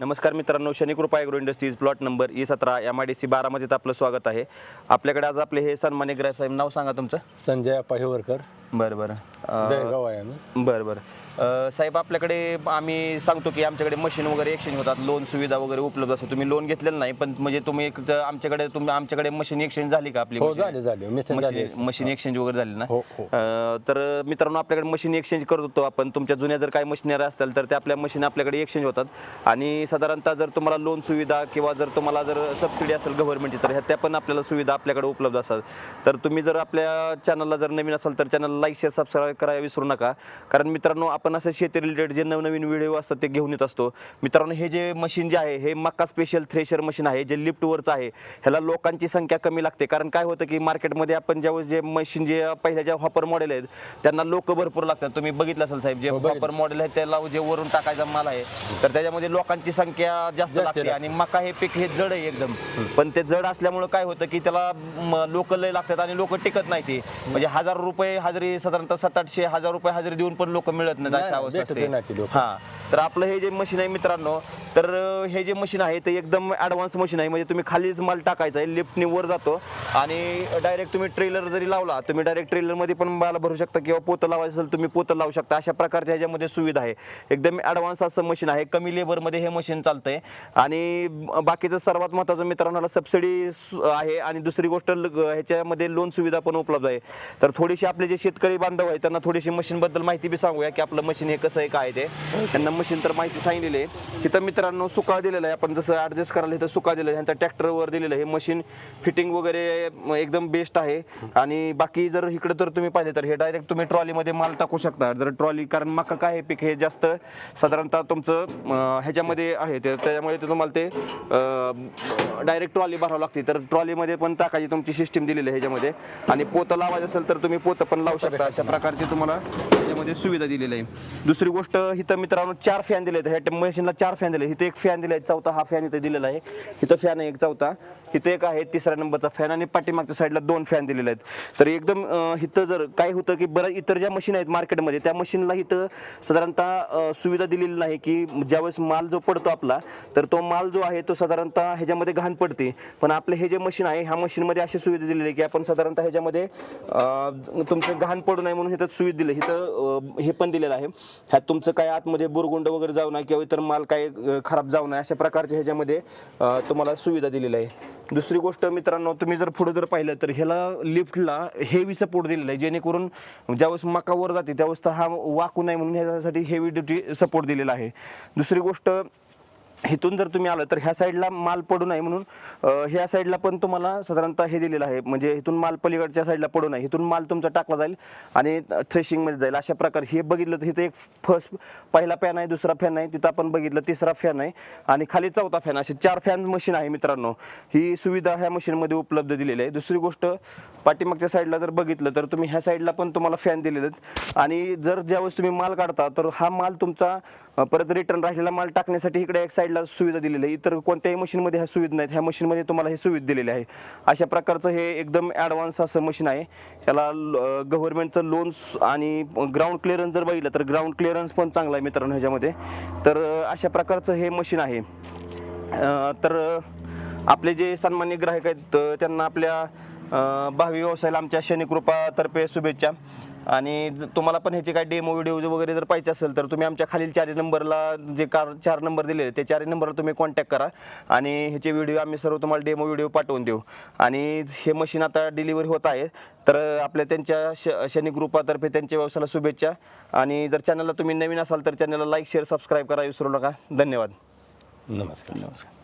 नमस्कार मित्रांनो Shanikrupa agro industries plot number E सतरा एम आय डी सी बारामतीत आपलं स्वागत आहे. आपल्याकडे आज आपले हे सन्मान्य ग्राहक साहेब नाव सांगा तुमचं. संजय पाहिवरकर बरं बरं. अं, दहेगाव आहे आम्ही. बरं बरं. अं, साहेब आपल्याकडे आम्ही सांगतो की आमच्याकडे मशीन वगैरे एक्सचेंज होतात. लोन सुविधा वगैरे उपलब्ध असतात. तुम्ही लोन घेतलेलं नाही पण म्हणजे तुम्ही एक तर आमच्याकडे तुम्ही आमच्याकडे मशीन एक्सचेंज झाली का आपली हो machine? झाले झाले. मिस्टर झाले मशीन मशीन एक्सचेंज वगैरे झाली ना? हो हो. अं, तर मित्रांनो आपल्याकडे मशीन एक्सचेंज करत होतो आपण. तुमच्या जुन्या जर काही मशिनरी असतील तर त्या आपल्या मशीन आपल्याकडे एक्सचेंज होतात. आणि साधारणतः जर तुम्हाला लोन सुविधा किंवा जर तुम्हाला जर सबसिडी असेल गव्हर्नमेंटची तर ह्या त्या पण आपल्याला सुविधा आपल्याकडे उपलब्ध असतात. तर तुम्ही जर आपल्या चॅनलला जर नवीन असाल तर चॅनल लाईक शेअर सबस्क्राईब करायला विसरू नका. कारण मित्रांनो आपण असं शेती रिलेटेड जे नवनवीन व्हिडिओ असतात ते घेऊन येत असतो. मित्रांनो हे जे मशीन जे आहे हे मक्का स्पेशल थ्रेशर मशीन आहे जे लिफ्टवरचं आहे ह्याला लोकांची संख्या कमी लागते. कारण काय होतं की मार्केटमध्ये आपण ज्यावेळेस जे मशीन जे पहिल्या ज्या हॉपर मॉडेल आहेत त्यांना लोक भरपूर लागतात. तुम्ही बघितलं असेल साहेब जे. हॉपर मॉडेल आहे त्याला जे वरून टाकायचा माल आहे तर त्याच्यामध्ये लोकांची संख्या जास्त लागते. आणि मका हे पीक हे जड आहे एकदम. पण ते जड असल्यामुळे काय होतं की त्याला लोक लय लागतात आणि लोक टिकत नाही ते. म्हणजे हजार रुपये हजेरी साधारणतः सात आठशे हजार रुपये हजेरी देऊन पण लोक मिळत नाही, अशा अवस्था भेटत असते नाही ती लोकं. हा तर आपलं हे जे मशीन आहे मित्रांनो तर हे जे मशीन आहे ते एकदम ॲडव्हान्स मशीन आहे. म्हणजे तुम्ही खालीच माल टाकायचा आहे लिफ्टने वर जातो आणि डायरेक्ट तुम्ही ट्रेलर जरी लावला तुम्ही डायरेक्ट ट्रेलरमध्ये पण माल भरू शकता किंवा पोतं लावायचं असेल तुम्ही पोतं लावू शकता. अशा प्रकारच्या ह्याच्यामध्ये सुविधा आहे. एकदम ॲडव्हान्स असं मशीन आहे. कमी लेबरमध्ये हे मशीन चालतं आहे आणि बाकीचं सर्वात महत्त्वाचं मित्रांनो सबसिडी आहे. आणि दुसरी गोष्ट ल- ह्याच्यामध्ये लोन सुविधा पण उपलब्ध आहे. तर थोडीशी आपले जे शेतकरी बांधव आहे त्यांना थोडीशी मशीनबद्दल माहिती बी सांगूया की आपलं मशीन हे कसं आहे काय आहे ते. त्यांना मशीन तर माहिती सांगितलेली आहे. तिथं मित्रांनो सुका दिलेलं आहे. आपण जसं ॲडजस्ट करायला इथं सुका दिलं आहे. ह्यांच्या ट्रॅक्टरवर दिलेलं आहे. हे मशीन फिटिंग वगैरे एकदम बेस्ट आहे. आणि बाकी जर इकडे तर तुम्ही पाहिले तर हे डायरेक्ट तुम्ही ट्रॉलीमध्ये माल टाकू शकता. जर ट्रॉली कारण मका काय आहे पीक हे जास्त साधारणतः तुमचं ह्याच्यामध्ये आहे. ते त्याच्यामुळे ते तुम्हाला ते डायरेक्ट ट्रॉली भरावं लागते. तर ट्रॉलीमध्ये पण टाकायची तुमची सिस्टीम दिलेली आहे ह्याच्यामध्ये. आणि पोतं लावायचं असेल तर तुम्ही पोतं पण लावू शकता. अशा प्रकारची तुम्हाला त्याच्यामध्ये सुविधा दिलेली आहे. दुसरी गोष्ट इथं मित्रांनो चार फॅन दिले आहेत ह्या मशीनला चार फॅन दिले इथे एक फॅन दिला आहे चौथा हा फॅन इथं दिलेला आहे. इथं फॅन आहे एक चौथा. इथं एक आहे तिसऱ्या नंबरचा फॅन आणि पाठीमागच्या साईडला दोन फॅन दिलेले आहेत. तर एकदम इथं जर काय होतं की बऱ्याच इतर ज्या मशीन आहेत मार्केटमध्ये त्या मशीनला इथं साधारणतः सुविधा दिलेली नाही की ज्यावेळेस माल जो पडतो आपला तर तो माल जो आहे तो साधारणतः ह्याच्यामध्ये घाण पडते. पण आपलं हे जे मशीन आहे ह्या मशीनमध्ये अशी सुविधा दिलेली आहे की आपण साधारणतः ह्याच्यामध्ये तुमचं घाण पडू नये म्हणून इथं सुविधा दिली इथं हे पण दिलेलं आहे. ह्यात तुमचं काय आतमध्ये गुंड वगैरे जाऊ नये किंवा इतर माल काय खराब जाऊ नये अशा प्रकारच्या ह्याच्यामध्ये तुम्हाला सुविधा दिलेली आहे दुसरी गोष्ट मित्रांनो तुम्ही जर पुढे जर पाहिलं तर ह्याला लिफ्टला हेवी सपोर्ट दिलेला आहे जेणेकरून ज्यावेळेस मका वर जाते त्यावेळेस तर हा वाकू नये म्हणून ह्याच्यासाठी हेवी ड्युटी सपोर्ट दिलेला आहे. दुसरी गोष्ट इथून जर तुम्ही आलं तर ह्या साईडला माल पडू नये म्हणून ह्या साईडला पण तुम्हाला साधारणतः हे दिलेलं आहे. म्हणजे इथून माल पलीकडच्या साईडला पडू नये. इथून माल तुमचा टाकला जाईल आणि थ्रेशिंगमध्ये जाईल. अशा प्रकारे हे बघितलं तर इथं एक फर्स्ट पहिला फॅन आहे दुसरा फॅन आहे तिथं आपण बघितलं तिसरा फॅन आहे आणि खाली चौथा फॅन असे चार फॅन मशीन आहे मित्रांनो. ही सुविधा ह्या मशीनमध्ये उपलब्ध दिलेली आहे. दुसरी गोष्ट पाठीमागच्या साईडला जर बघितलं तर तुम्ही ह्या साईडला पण तुम्हाला फॅन दिलेले आहेत. आणि जर ज्यावेळेस तुम्ही माल काढता तर हा माल तुमचा परत रिटर्न राहिलेला माल टाकण्यासाठी इकडे एक साईडला सुविधा दिलेली आहे. इतर कोणत्याही मशीनमध्ये ह्या सुविधा नाहीत. ह्या मशीनमध्ये तुम्हाला हे सुविधा दिलेली आहे. अशा प्रकारचं हे एकदम ॲडव्हान्स असं मशीन आहे. याला गव्हर्नमेंटचं लोन्स आणि ग्राउंड क्लिअरन्स जर बघितलं तर ग्राउंड क्लिअरन्स पण चांगला आहे मित्रांनो ह्याच्यामध्ये. तर अशा प्रकारचं हे मशीन आहे. तर आपले जे सन्मान्य ग्राहक आहेत त्यांना आपल्या भावी व्यवसायाला आमच्या शनिकृपातर्फे शुभेच्छा. आणि ज- तुम्हाला पण ह्याचे काय डेमो व्हिडिओ वगैरे जर पाहिजे असेल तर तुम्ही आमच्या खालील चारही नंबरला जे कार चार नंबर दिलेले त्या चारही नंबरला तुम्ही कॉन्टॅक्ट करा. आणि ह्याचे व्हिडिओ आम्ही सर्व तुम्हाला डेमो व्हिडिओ पाठवून देऊ. आणि हे मशीन आता डिलिव्हरी होत आहे तर आपल्या त्यांच्या श शनी ग्रुपातर्फे त्यांच्या व्यवसायाला शुभेच्छा. आणि जर चॅनलला तुम्ही नवीन असाल तर चॅनलला लाईक शेअर सबस्क्राईब करा विसरू नका. धन्यवाद. नमस्कार. नमस्कार.